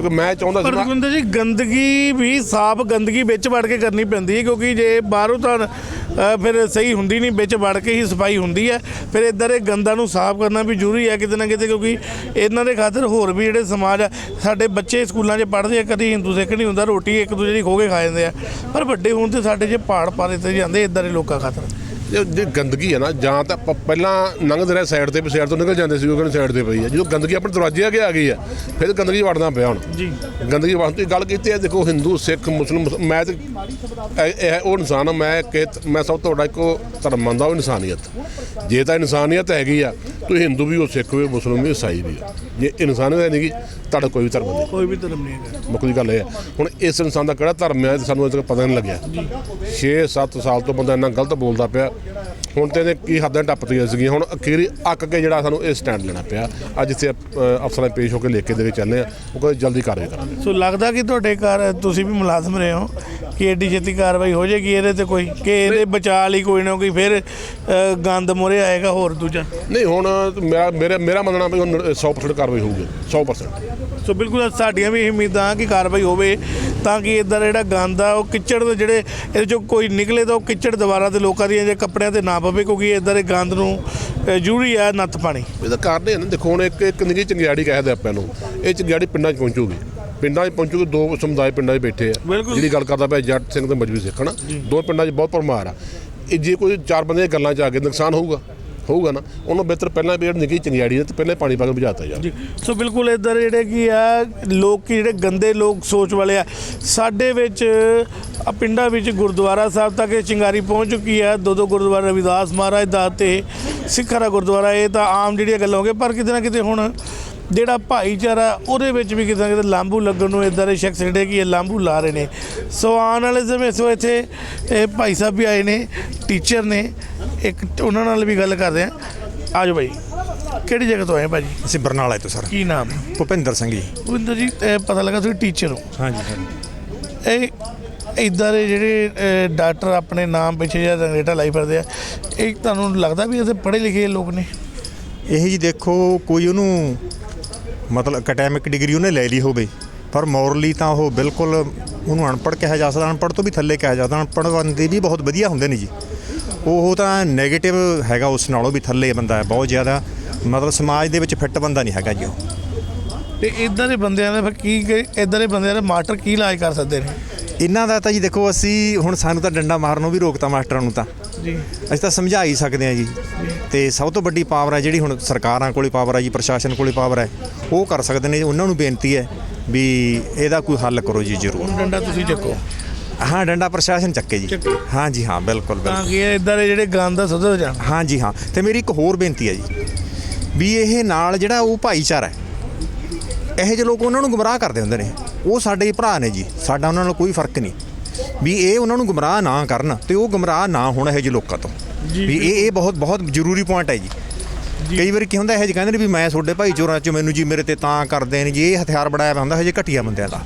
ਕਿਉਂਕਿ ਮੈਂ ਚਾਹੁੰਦਾ ਸੀ ਪਰ ਨਾ ਜੀ ਗੰਦਗੀ ਵੀ ਸਾਫ਼ ਗੰਦਗੀ ਵਿੱਚ ਵੜ ਕੇ ਕਰਨੀ ਪੈਂਦੀ ਹੈ ਕਿਉਂਕਿ ਜੇ ਬਾਹਰੋਂ ਤਾਂ ਅ, ਫਿਰ ਸਹੀ ਹੁੰਦੀ ਨਹੀਂ ਵਿੱਚ ਵੜ ਕੇ ਹੀ ਸਫ਼ਾਈ ਹੁੰਦੀ ਹੈ। ਫਿਰ ਇੱਧਰ ਇਹ ਗੰਦਾਂ ਨੂੰ ਸਾਫ਼ ਕਰਨਾ ਵੀ ਜ਼ਰੂਰੀ ਹੈ ਕਿਤੇ ਨਾ ਕਿਤੇ ਕਿਉਂਕਿ ਇਹਨਾਂ ਦੇ ਖਾਤਰ ਹੋਰ ਵੀ ਜਿਹੜੇ ਸਮਾਜ ਆ ਸਾਡੇ ਬੱਚੇ ਸਕੂਲਾਂ 'ਚ ਪੜ੍ਹਦੇ ਆ ਕਦੀ ਹਿੰਦੂ ਸਿੱਖ ਨਹੀਂ ਹੁੰਦਾ ਰੋਟੀ ਇੱਕ ਦੂਜੇ ਦੀ ਖੋ ਕੇ ਖਾ ਜਾਂਦੇ ਆ। ਪਰ ਵੱਡੇ ਹੋਣ ਤੇ ਸਾਡੇ 'ਚ ਪਹਾੜ ਪਾ ਦਿੱਤੇ ਜਾਂਦੇ ਇੱਧਰ ਦੇ ਲੋਕਾਂ ਖਾਤਰ। ਜੇ ਗੰਦਗੀ ਹੈ ਨਾ ਜਾਂ ਤਾਂ ਪਹਿਲਾਂ ਲੰਘਦੇ ਰਹੇ ਸਾਈਡ ਤੇ ਸਾਈਡ ਤੋਂ ਨਿਕਲ ਜਾਂਦੇ ਸੀ ਉਹ ਕਹਿੰਦੇ ਸਾਈਡ ਤੇ ਪਈ ਹੈ ਜਦੋਂ ਗੰਦਗੀ ਆਪਣੇ ਦਰਵਾਜ਼ੇ ਅੱਗੇ ਆ ਗਈ ਹੈ ਫਿਰ ਗੰਦਗੀ ਵੜਨਾ ਪਿਆ ਹੁਣ। ਜੀ। ਗੰਦਗੀ ਵੜਨ ਦੀ ਗੱਲ ਕੀਤੀ ਹੈ ਦੇਖੋ ਹਿੰਦੂ ਸਿੱਖ ਮੁਸਲਮ ਮੁਸ- ਮੈਂ ਤੇ ਇਹ ਇਹ ਉਹ ਇਨਸਾਨ ਹਾਂ ਮੈਂ ਕਿ ਮੈਂ ਸਭ ਤੋਂ ਵੱਡਾ ਇੱਕੋ ਧਰਮ ਮੰਨਦਾ ਉਹ ਇਨਸਾਨੀਅਤ। ਜੇ ਤਾਂ ਇਨਸਾਨੀਅਤ ਹੈਗੀ ਆ ਤੁਸੀਂ ਹਿੰਦੂ ਵੀ ਹੋ ਸਿੱਖ ਵੀ ਹੋ ਮੁਸਲਮ ਵੀ ਹੋ, ਈਸਾਈ ਵੀ ਹੋ। ਜੇ ਇਨਸਾਨੀਅਤ ਹੈ ਨਹੀਂਗੀ ਤੁਹਾਡਾ ਕੋਈ ਵੀ ਧਰਮ ਨਹੀਂ। ਕੋਈ ਵੀ ਧਰਮ ਨਹੀਂ ਹੈਗਾ। ਮੁੱਖ ਗੱਲ ਇਹ ਹੈ। ਹੁਣ ਇਸ ਇਨਸਾਨ ਦਾ ਕਿਹੜਾ ਧਰਮ ਹੈ ਸਾਨੂੰ ਅਜੇ ਤੱਕ ਪਤਾ ਨਹੀਂ ਲੱਗਿਆ। 6-7 ਸਾਲ ਤੋਂ ਬੰਦਾ ਇੰਨਾ ਗਲਤ ਬੋਲਦਾ ਪਿਆ। ਹੁਣ ਤੇ ਇਹਨੇ ਕੀ ਹੱਦਾਂ ਟੱਪਦੀਆਂ ਸੀਗੀਆਂ ਹੁਣ ਅਖੀਰੀ ਅੱਕ ਕੇ ਜਿਹੜਾ ਸਾਨੂੰ ਇਹ ਸਟੈਂਡ ਲੈਣਾ ਪਿਆ। ਅੱਜ ਇੱਥੇ ਅਫਸਰਾਂ ਦੇ ਪੇਸ਼ ਹੋ ਕੇ ਲਿਖ ਕੇ ਦੇ ਕੇ ਚੱਲੇ ਆ ਉਹ ਕਹਿੰਦੇ ਜਲਦੀ ਕਾਰਵਾਈ ਕਰਾਂਗੇ। ਸੋ ਲੱਗਦਾ ਕਿ ਤੁਹਾਡੇ ਘਰ ਤੁਸੀਂ ਵੀ ਮੁਲਾਜ਼ਮ ਰਹੇ ਹੋ ਕਿ ਐਡੀ ਛੇਤੀ ਕਾਰਵਾਈ ਹੋ ਜਾਏਗੀ ਇਹਦੇ ਤੇ ਕੋਈ ਕਿ ਇਹਦੇ ਬਚਾਅ ਲਈ ਕੋਈ ਨਾ ਕੋਈ ਫਿਰ ਗੰਦ ਮੋਰੇ ਆਏਗਾ ਹੋਰ ਦੂਜਾ? ਨਹੀਂ ਹੁਣ ਮੇਰਾ ਮੇਰਾ ਮੇਰਾ ਮੰਨਣਾ ਵੀ ਹੁਣ 100% ਕਾਰਵਾਈ ਹੋਊਗੀ 100% ਸੋ ਬਿਲਕੁਲ ਸਾਡੀਆਂ ਵੀ ਉਮੀਦਾਂ ਕਿ ਕਾਰਵਾਈ ਹੋਵੇ ਤਾਂ ਕਿ ਇਦਾਂ ਜਿਹੜਾ ਗੰਦ ਆ ਉਹ ਕਿੱਚੜ ਦੇ ਜਿਹੜੇ ਇਹਦੇ ਚੋਂ ਕੋਈ ਨਿਕਲੇ ਤਾਂ ਉਹ ਕਿੱਚੜ ਦੁਬਾਰਾ ਤੇ ਲੋਕਾਂ ਦੀਆਂ ਜੇ ਕੱਪੜਿਆਂ ਤੇ ਨਾ ਪਵੇ ਕਿਉਂਕਿ ਇਦਾਂ ਦੇ ਗੰਦ ਨੂੰ ਜ਼ਰੂਰੀ ਆ ਨੱਥ ਪਾਣੀ। ਇਹਦਾ ਕਾਰਨ ਇਹ ਨਾ ਦੇਖੋ ਹੁਣ ਇੱਕ ਇੱਕ ਨਿੱਕੀ ਚੰਗਿਆੜੀ ਕਹਿੰਦੇ ਆਪਾਂ ਨੂੰ ਇਹ ਚੰਗਿਆੜੀ ਪਿੰਡਾਂ 'ਚ ਪਹੁੰਚੂਗੀ। ਪਿੰਡਾਂ 'ਚ ਪਹੁੰਚੂਗੀ ਦੋ ਸਮੁਦਾਇ ਪਿੰਡਾਂ 'ਚ ਬੈਠੇ ਆ। ਜਿਹੜੀ ਗੱਲ ਕਰਦਾ ਪਿਆ ਜੱਟ ਸਿੰਘ ਤੇ ਮਜਬੀ ਸਿੱਖ ਨਾ ਦੋ ਪਿੰਡਾਂ 'ਚ ਬਹੁਤ ਪਰਮਾਰ ਆ। ਇਹ ਜੇ ਕੋਈ ਚਾਰ ਬੰਦੇ ਗੱਲਾਂ 'ਚ ਆ ਕੇ ਨੁਕਸਾਨ ਹੋਊਗਾ ਹੋਊਗਾ ਨਾ, ਉਹਨੂੰ ਬਿਹਤਰ ਪਹਿਲਾਂ ਵੀ ਨਿੱਕੀ ਚੰਗਿਆੜੀ ਹੈ ਤੇ ਪਹਿਲਾਂ ਪਾਣੀ ਪਾ ਕੇ ਬੁਝਾਤਾ ਯਾਰ। ਸੋ ਬਿਲਕੁਲ ਇੱਧਰ ਜਿਹੜੇ ਕੀ ਆ, ਲੋਕ ਕੀ ਜਿਹੜੇ ਗੰਦੇ ਲੋਕ ਸੋਚ ਵਾਲੇ ਆ, ਸਾਡੇ ਵਿੱਚ ਪਿੰਡਾਂ ਵਿੱਚ ਗੁਰਦੁਆਰਾ ਸਾਹਿਬ ਤੱਕ ਇਹ ਚਿੰਗਾਰੀ ਪਹੁੰਚ ਚੁੱਕੀ ਹੈ ਦੋ ਦੋ ਗੁਰਦੁਆਰਾ, ਰਵਿਦਾਸ ਮਹਾਰਾਜ ਦਾ ਤੇ ਸਿੱਖਾਂ ਦਾ ਗੁਰਦੁਆਰਾ, ਇਹ ਤਾਂ ਆਮ ਜਿਹੜੀਆਂ ਗੱਲਾਂ ਹੋ ਗਈਆਂ, ਪਰ ਕਿਤੇ ਨਾ ਕਿਤੇ ਹੁਣ ਜਿਹੜਾ ਭਾਈਚਾਰਾ, ਉਹਦੇ ਵਿੱਚ ਵੀ ਕਿਤੇ ਨਾ ਕਿਤੇ ਲਾਂਬੂ ਲੱਗਣ ਨੂੰ ਇਦਾਂ ਦੇ ਸ਼ਖਸ ਜਿਹੜੇ ਕਿ ਇਹ ਲਾਂਬੂ ਲਾ ਰਹੇ ਨੇ। ਸੋ ਆਉਣ ਵਾਲੇ ਸਮੇਂ, ਸੋ ਇੱਥੇ ਭਾਈ ਸਾਹਿਬ ਵੀ ਆਏ ਨੇ ਟੀਚਰ ਨੇ ਇੱਕ ਉਹਨਾਂ ਨਾਲ ਵੀ ਗੱਲ ਕਰਦੇ ਆ। ਆਜੋ ਭਾਈ। ਕਿਹੜੀ ਜਗ੍ਹਾ ਤੋਂ ਆਏ ਭਾਜੀ? ਅਸੀਂ ਬਰਨਾਲਾ ਤੋਂ ਸਰ। ਕੀ ਨਾਮ? ਭੁਪਿੰਦਰ ਸਿੰਘ ਜੀ। ਭੁਪਿੰਦਰ ਜੀ ਇਹ ਪਤਾ ਲੱਗਾ ਤੁਸੀਂ ਟੀਚਰ ਹੋ। ਹਾਂਜੀ ਸਰ ਇਹ ਇਦਾਂ ਦੇ ਜਿਹੜੇ ਡਾਕਟਰ ਆਪਣੇ ਨਾਮ ਪਿੱਛੇ ਜਾਂ ਰੰਗਰੇਟਾ ਲਾਈ ਫਿਰਦੇ ਆ। ਇਹ ਤੁਹਾਨੂੰ ਲੱਗਦਾ ਵੀ ਇਹ ਪੜ੍ਹੇ ਲਿਖੇ ਲੋਕ ਨੇ? ਇਹ ਜੀ ਦੇਖੋ ਕੋਈ ਉਹਨੂੰ ਮਤਲਬ ਅਕੈਡੈਮਿਕ ਡਿਗਰੀ ਉਹਨੇ ਲੈ ਲਈ ਹੋਵੇ ਪਰ ਮੋਰਲੀ ਤਾਂ ਉਹ ਬਿਲਕੁਲ ਉਹਨੂੰ ਅਨਪੜ੍ਹ ਕਿਹਾ ਜਾ ਸਕਦਾ ਅਨਪੜ੍ਹ ਤੋਂ ਵੀ ਥੱਲੇ ਕਿਹਾ ਜਾ ਸਕਦਾ ਅਨਪੜ੍ਹ ਬੰਦੇ ਵੀ ਬਹੁਤ ਵਧੀਆ ਹੁੰਦੇ ਨੇ ਜੀ। ਉਹ ਤਾਂ 네ਗੇਟਿਵ ਹੈਗਾ ਉਸ ਨਾਲੋਂ ਵੀ ਥੱਲੇ ਬੰਦਾ ਹੈ ਬਹੁਤ ਜ਼ਿਆਦਾ। ਮਤਲਬ ਸਮਾਜ ਦੇ ਵਿੱਚ ਫਿੱਟ ਬੰਦਾ ਨਹੀਂ ਹੈਗਾ ਜੀ ਉਹ। ਤੇ ਇਦਾਂ ਦੇ ਬੰਦਿਆਂ ਦਾ ਫਿਰ ਕੀ ਇਦਾਂ ਦੇ ਬੰਦਿਆਂ ਦਾ ਮਾਸਟਰ ਕੀ ਇਲਾਜ ਕਰ ਸਕਦੇ ਨੇ? ਇਹਨਾਂ ਦਾ ਤਾਂ ਜੀ ਦੇਖੋ ਅਸੀਂ ਹੁਣ ਸਾਨੂੰ ਤਾਂ ਡੰਡਾ ਮਾਰਨੋਂ ਵੀ ਰੋਕਤਾ ਮਾਸਟਰਾਂ ਨੂੰ ਤਾਂ। ਜੀ। ਅਸੀਂ ਤਾਂ ਸਮਝਾ ਹੀ ਸਕਦੇ ਹਾਂ ਜੀ। ਤੇ ਸਭ ਤੋਂ ਵੱਡੀ ਪਾਵਰ ਹੈ ਜਿਹੜੀ ਹੁਣ ਸਰਕਾਰਾਂ ਕੋਲੇ ਪਾਵਰ ਹੈ ਜੀ ਪ੍ਰਸ਼ਾਸਨ ਕੋਲੇ ਪਾਵਰ ਹੈ ਉਹ ਕਰ ਸਕਦੇ ਨੇ। ਉਹਨਾਂ ਨੂੰ ਬੇਨਤੀ ਹੈ ਵੀ ਇਹਦਾ ਕੋਈ ਹੱਲ ਕਰੋ ਜੀ ਜ਼ਰੂਰ। ਡੰਡਾ ਤੁਸੀਂ ਚੱਕੋ। ਹਾਂ ਡੰਡਾ ਪ੍ਰਸ਼ਾਸਨ ਚੱਕੇ ਜੀ। ਚੱਕੇ। ਹਾਂ ਜੀ ਹਾਂ ਬਿਲਕੁਲ ਤਾਂ ਬਿਲਕੁਲ। ਕਿ ਇਦਾਂ ਦੇ ਜਿਹੜੇ ਗੰਦ ਦਾ ਸੁਧਰ ਜਾਣ। ਹਾਂ ਜੀ ਹਾਂ। ਤੇ ਮੇਰੀ ਇੱਕ ਹੋਰ ਬੇਨਤੀ ਹੈ ਜੀ ਵੀ ਇਹ ਨਾਲ ਜਿਹੜਾ ਉਹ ਭਾਈਚਾਰਾ ਹੈ ਇਹੋ ਜਿਹੇ ਲੋਕ ਉਹਨਾਂ ਨੂੰ ਗੁੰਮਰਾਹ ਕਰਦੇ ਹੁੰਦੇ ਨੇ। ਉਹ ਸਾਡੇ ਭਰਾ ਨੇ ਜੀ ਸਾਡਾ ਉਹਨਾਂ ਨਾਲ ਕੋਈ ਫ਼ਰਕ ਨਹੀਂ। ਵੀ ਇਹ ਉਹਨਾਂ ਨੂੰ ਗੁੰਮਰਾਹ ਨਾ ਕਰਨ ਤੇ ਉਹ ਗੁੰਮਰਾਹ ਨਾ ਹੋਣ ਇਹੋ ਜਿਹੇ ਲੋਕਾਂ ਤੋਂ। ਵੀ ਇਹ ਇਹ ਬਹੁਤ ਬਹੁਤ ਜ਼ਰੂਰੀ ਪੁਆਇੰਟ ਹੈ ਜੀ। ਕਈ ਵਾਰੀ ਕੀ ਹੁੰਦਾ ਇਹੋ ਜਿਹੇ ਕਹਿੰਦੇ ਨੇ ਵੀ ਮੈਂ ਤੁਹਾਡੇ ਭਾਈਚਾਰਾਂ ਚ ਮੈਨੂੰ ਜੀ ਮੇਰੇ ਤੇ ਤਾਂ ਕਰਦੇ ਨੇ ਜੀ ਇਹ ਹਥਿਆਰ ਬਣਾਇਆ ਹੁੰਦਾ ਇਹੋ ਜਿਹੇ ਘਟੀਆ ਬੰਦਿਆਂ ਦਾ।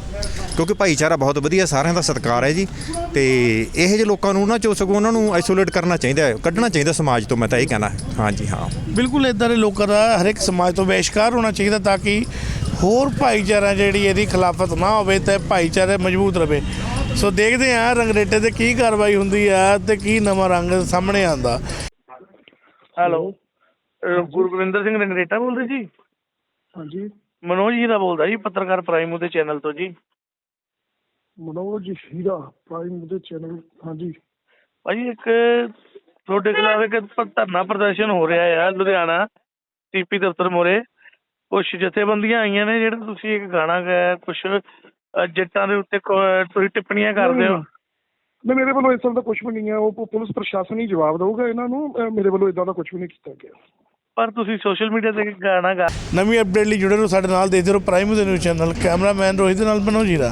ਕਿਉਂਕਿ ਭਾਈਚਾਰਾ ਬਹੁਤ ਵਧੀਆ ਸਾਰਿਆਂ ਦਾ ਸਤਿਕਾਰ ਹੈ ਜੀ। ਤੇ ਇਹੋ ਜਿਹੇ ਲੋਕਾਂ ਨੂੰ ਨਾ ਚੋ ਸਗੋਂ ਉਹਨਾਂ ਨੂੰ ਆਈਸੋਲੇਟ ਕਰਨਾ ਚਾਹੀਦਾ ਹੈ ਕੱਢਣਾ ਚਾਹੀਦਾ ਸਮਾਜ ਤੋਂ ਮੈਂ ਤਾਂ ਇਹ ਕਹਿਣਾ ਹਾਂਜੀ ਹਾਂ ਬਿਲਕੁਲ ਇਦਾਂ ਦੇ ਲੋਕਾਂ ਦਾ ਹਰ ਇੱਕ ਸਮਾਜ ਤੋਂ ਬਹਿਸ਼ਕਾਰ ਹੋਣਾ ਚਾਹੀਦਾ ਤਾਂ ਕਿ ਹੋਰ ਭਾਈਚਾਰਾ ਜਿਹੜੀ ਇਹਦੀ ਖਿਲਾਫਤ ਨਾ ਹੋਵੇ ਤੇ ਭਾਈਚਾਰਾ ਮਜ਼ਬੂਤ ਰਵੇ। ਸੋ ਦੇਖਦੇ ਹਾਂ ਰੰਗਰੇਟੇ ਤੇ ਕੀ ਕਾਰਵਾਈ ਹੁੰਦੀ ਆ ਤੇ ਕੀ ਨਵਾਂ ਰੰਗ ਸਾਹਮਣੇ ਆਂਦਾ ਹੈਲੋ। ਗੁਰਗੋਬਿੰਦਰ ਸਿੰਘ ਰੰਗਰੇਟਾ ਬੋਲਦੇ ਜੀ? ਹਾਂਜੀ। ਮਨੋਜ ਜੀ ਦਾ ਬੋਲਦਾ ਜੀ ਪੱਤਰਕਾਰ ਪ੍ਰਾਈਮ ਦੇ ਚੈਨਲ ਤੋਂ ਜੀ। ਮਨੋਜ ਹੀਰਾ ਪ੍ਰਾਈਮ ਦੇ ਚੈਨਲ ਹਾਂਜੀ। ਭਾਜੀ ਇੱਕ ਤੁਹਾਡੇ ਖਿਲਾਫ ਇੱਕ ਪ- ਧਰਨਾ ਪ੍ਰਦਰਸ਼ਨ ਹੋ ਰਿਹਾ ਆ ਲੁਧਿਆਣਾ ਟੀਪੀ ਦਫ਼ਤਰ ਮੋਰੇ। ਕੁਝ ਜਥੇਬੰਦੀਆਂ ਆਈਆਂ ਨੇ ਜਿਹੜੇ ਤੁਸੀਂ ਇੱਕ ਗਾਣਾ ਗਾਇਆ ਕੁਝ ਜੱਟਾਂ ਦੇ ਉੱਤੇ ਕ- ਤੁਸੀਂ ਟਿੱਪਣੀਆਂ ਕਰਦੇ ਹੋ। ਨਹੀਂ ਮੇਰੇ ਵੱਲੋਂ ਇਸ ਤਰ੍ਹਾਂ ਦਾ ਕੁਝ ਵੀ ਨਹੀਂ ਹੈ ਉਹ ਪੁ- ਪੁਲਿਸ ਪ੍ਰਸ਼ਾਸਨ ਹੀ ਜਵਾਬ ਦਊਗਾ ਇਹਨਾਂ ਨੂੰ। ਅਹ ਮੇਰੇ ਵੱਲੋਂ ਇਦਾਂ ਦਾ ਕੁਝ ਵੀ ਨਹੀਂ ਕੀਤਾ ਗਿਆ। ਪਰ ਤੁਸੀਂ ਸੋਸ਼ਲ ਮੀਡੀਆ ਤੇ ਇੱਕ ਗਾਣਾ ਗਾ ਨਵੀਂ ਅਪਡੇਟ ਲਈ ਜੁੜੇ ਰਹੋ ਸਾਡੇ ਨਾਲ ਦੇਖਦੇ ਰਹੋ ਪ੍ਰਾਈਮ ਦੇ ਨਿਊਜ਼ ਚੈਨਲ ਕੈਮਰਾਮੈਨ ਰੋਹਿਤ ਦੇ ਨਾਲ ਮਨੋਜ ਜੀਰਾ